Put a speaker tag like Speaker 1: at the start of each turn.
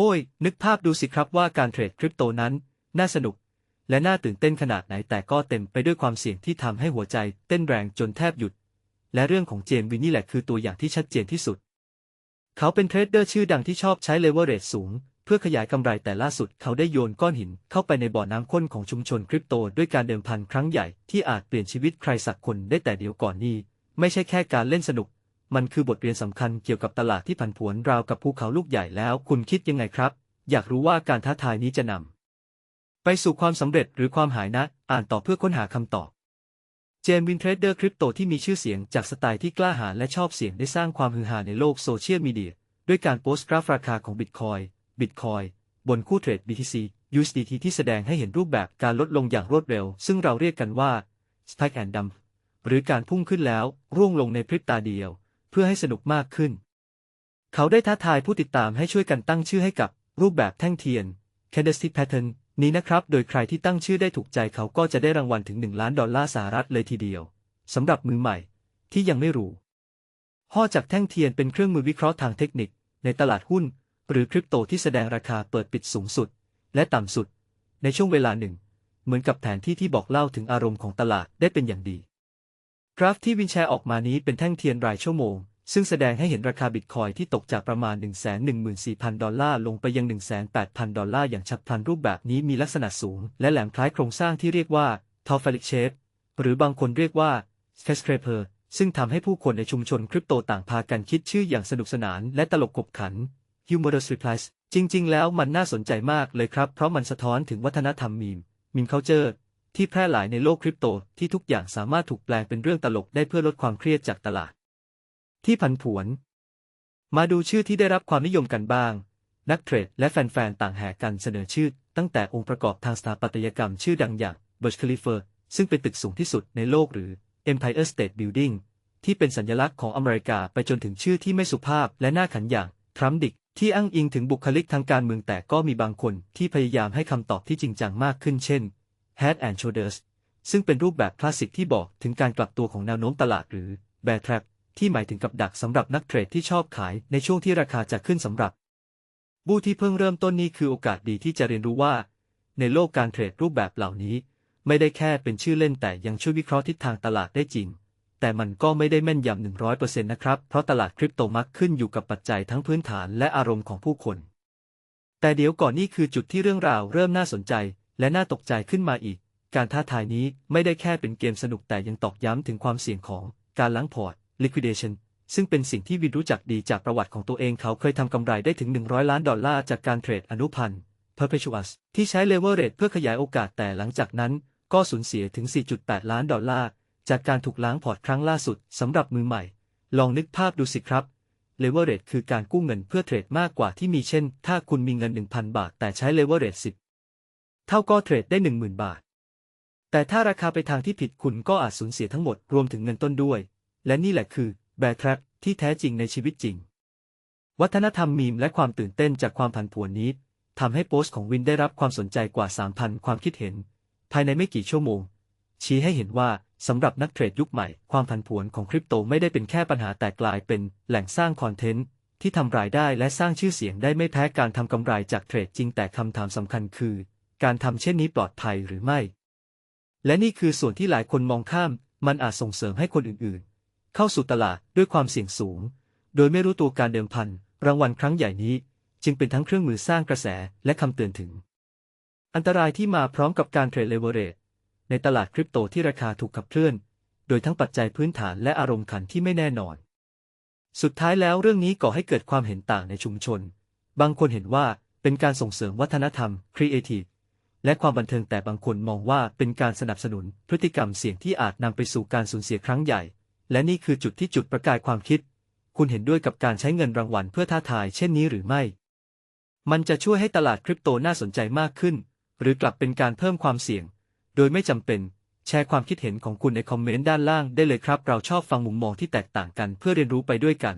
Speaker 1: อ้ย นึกภาพดูสิครับว่าการเทรดคริปโตนั้น น่าสนุก และน่าตื่นเต้นขนาดไหนแต่ก็เต็มไปด้วยความเสี่ยงที่ทำให้หัวใจ เต้นแรงจนแทบหยุด และเรื่องของเจมส์วินนี่แหละคือตัวอย่างที่ชัดเจนที่สุด เขาเป็นเทรดเดอร์ชื่อดังที่ชอบใช้เลเวอเรจสูง เพื่อขยายกำไรแต่ล่าสุดเขาได้โยนก้อนหิน เข้าไปในบ่อน้ำข้นของชุมชนคริปโต ด้วยการเดิมพันครั้งใหญ่ที่อาจเปลี่ยนชีวิตใครสักคนได้แต่เดียวก่อนนี้ ไม่ใช่แค่การเล่นสนุก มันคือบทเรียนสำคัญเกี่ยวกับตลาดที่ผันผวนราวกับภูเขาลูกใหญ่แล้วคุณคิดยังไงครับ อยากรู้ว่าการท้าทายนี้จะนำไปสู่ความสำเร็จหรือความหายนะ อ่านต่อเพื่อค้นหาคำตอบเจมส์วินเทรดเดอร์คริปโตที่มีชื่อเสียงจากสไตล์ที่กล้าหาญและชอบเสียงได้สร้างความฮือฮาในโลกโซเชียลมีเดียด้วยการโพสต์กราฟราคาของบิตคอยบิตคอยบนคู่เทรด BTC USDT ที่แสดงให้เห็นรูปแบบการลดลงอย่างรวดเร็ว ซึ่งเราเรียกกันว่า spike and dump หรือการพุ่งขึ้นแล้วร่วงลงในพริบตาเดียว เพื่อให้สนุกมากขึ้น เขาได้ท้าทายผู้ติดตามให้ช่วยกันตั้งชื่อให้กับรูปแบบแท่งเทียน candlestick pattern นี้นะครับ โดยใครที่ตั้งชื่อได้ถูกใจเขาก็จะได้รางวัลถึง 1 ล้านดอลลาร์สหรัฐเลยทีเดียวสำหรับมือใหม่ที่ยังไม่รู้ห่อจากแท่งเทียนเป็นเครื่องมือวิเคราะห์ทางเทคนิค ในตลาดหุ้น หรือคริปโตที่แสดงราคาเปิดปิดสูงสุด และต่ำสุด ในช่วงเวลาหนึ่ง เหมือนกับแผนที่ที่บอกเล่าถึงอารมณ์ของตลาดได้เป็นอย่างดี ราฟที่วินแชร์ออกมานี้เป็นแท่งเทียนรายชั่วโมง ซึ่งแสดงให้เห็นราคาบิตคอยที่ตกจากประมาณ 114,000 ดอลลาร์ลงไปยัง 18,000 ดอลลาร์อย่างฉับพลันรูปแบบนี้มีลักษณะสูง และแหลมคล้ายโครงสร้างที่เรียกว่า t o f a l i c shape หรือบางคนเรียกว่า skyscraper ซึ่งทำให้ผู้คนในชุมชนคริปโตต่างพากันคิดชื่ออย่างสนุกสนานและตลกขบขัน humorous replies จริง ๆ แล้วมันน่าสนใจมากเลยครับ เพราะมันสะท้อนถึงวัฒนธรรมมีมมีม culture ที่แพร่หลายในโลกคริปโตที่ทุกอย่างสามารถถูกแปลงเป็นเรื่องตลกได้เพื่อลดความเครียดจากตลาด ที่ผันผวน มาดูชื่อที่ได้รับความนิยมกันบ้าง นักเทรดและแฟนๆ ต่างแห่กันเสนอชื่อ ตั้งแต่องค์ประกอบทางสถาปัตยกรรมชื่อดังอย่าง Burj Khalifa ซึ่งเป็นตึกสูงที่สุดในโลกหรือ Empire State Building ที่เป็นสัญลักษณ์ของอเมริกาไปจนถึงชื่อที่ไม่สุภาพและน่าขันอย่างทรัมป์ดิกที่อ้างอิงถึงบุคลิกทางการเมืองแต่ก็มีบางคนที่พยายามให้คำตอบที่จริงจังมากขึ้นเช่น Head and Shoulders ซึ่งเป็นรูปแบบคลาสสิกที่บอกถึงการกลับตัวของแนวโน้มตลาดหรือ Bear Trap ที่หมายถึงกับดักสำหรับนักเทรดที่ชอบขายในช่วงที่ราคาจะขึ้นสำหรับบูที่เพิ่งเริ่มต้นนี้คือโอกาสดีที่จะเรียนรู้ว่า ในโลกการเทรดรูปแบบเหล่านี้ ไม่ได้แค่เป็นชื่อเล่นแต่ยังช่วยวิเคราะห์ทิศทางตลาดได้จริง แต่มันก็ไม่ได้แม่นยำ100%นะครับ เพราะตลาดคริปโตมักขึ้นอยู่กับปัจจัยทั้งพื้นฐานและอารมณ์ของผู้คน แต่เดี๋ยวก่อนนี่คือจุดที่เรื่องราวเริ่มน่าสนใจ และน่าตกใจขึ้นมาอีก การท้าทายนี้ไม่ได้แค่เป็นเกมสนุกแต่ยังตอกย้ำถึงความเสี่ยงของการล้างพอร์ต liquidation ซึ่งเป็นสิ่งที่วินรู้จักดีจากประวัติของตัวเองเขาเคยทำกำไรได้ถึง 100 ล้านดอลลาร์จากการเทรดอนุพันธ์ perpetuous ที่ใช้ leverage เพื่อขยายโอกาสแต่หลังจากนั้นก็สูญเสียถึง 4.8 ล้านดอลลาร์จากการถูกล้างพอร์ตครั้งล่าสุดสำหรับมือใหม่ ลองนึกภาพดูสิครับ leverage คือการกู้เงินเพื่อเทรดมากกว่าที่มีเช่น ถ้าคุณมีเงิน 1,000 บาท แต่ใช้ leverage 10 ท่าก็เทรดได้ 10,000 บาท แต่ถ้าราคาไปทางที่ผิดคุณก็อาจสูญเสียทั้งหมดรวมถึงเงินต้นด้วย และนี่แหละคือ bear trap ที่แท้จริงในชีวิตจริง วัฒนธรรมมีมและความตื่นเต้นจากความผันผวนนี้ทำให้โพสต์ของวินได้รับความสนใจกว่า 3,000 ความคิดเห็น ภายในไม่กี่ชั่วโมง ชี้ให้เห็นว่าสำหรับนักเทรดยุคใหม่ ความผันผวนของคริปโตไม่ได้เป็นแค่ปัญหาแต่กลายเป็นแหล่งสร้างคอนเทนต์ที่ทำรายได้และสร้างชื่อเสียงได้ไม่แพ้การทำกำไรจากเทรดจริงแต่คำถามสำคัญคือ การทำเช่นนี้ปลอดภัยหรือไม่ และนี่คือส่วนที่หลายคนมองข้าม มันอาจส่งเสริมให้คนอื่นๆ เข้าสู่ตลาดด้วยความเสี่ยงสูง โดยไม่รู้ตัวการเดิมพัน รางวัลครั้งใหญ่นี้ จึงเป็นทั้งเครื่องมือสร้างกระแสและคำเตือนถึง อันตรายที่มาพร้อมกับการเทรดเลเวอเรจในตลาดคริปโตที่ราคาถูกขับเคลื่อน โดยทั้งปัจจัยพื้นฐานและอารมณ์ขันที่ไม่แน่นอน สุดท้ายแล้วเรื่องนี้ก่อให้เกิดความเห็นต่างในชุมชน บางคนเห็นว่าเป็นการส่งเสริมวัฒนธรรมครีเอทีฟ และความบันเทิงแต่บางคนมองว่าเป็นการสนับสนุนพฤติกรรมเสี่ยงที่อาจนำไปสู่การสูญเสียครั้งใหญ่ และนี่คือจุดที่จุดประกายความคิด คุณเห็นด้วยกับการใช้เงินรางวัลเพื่อท้าทายเช่นนี้หรือไม่ มันจะช่วยให้ตลาดคริปโตน่าสนใจมากขึ้น หรือกลับเป็นการเพิ่มความเสี่ยง โดยไม่จำเป็นแชร์ความคิดเห็นของคุณในคอมเมนต์ด้านล่างได้เลยครับ เราชอบฟังมุมมองที่แตกต่างกันเพื่อเรียนรู้ไปด้วยกัน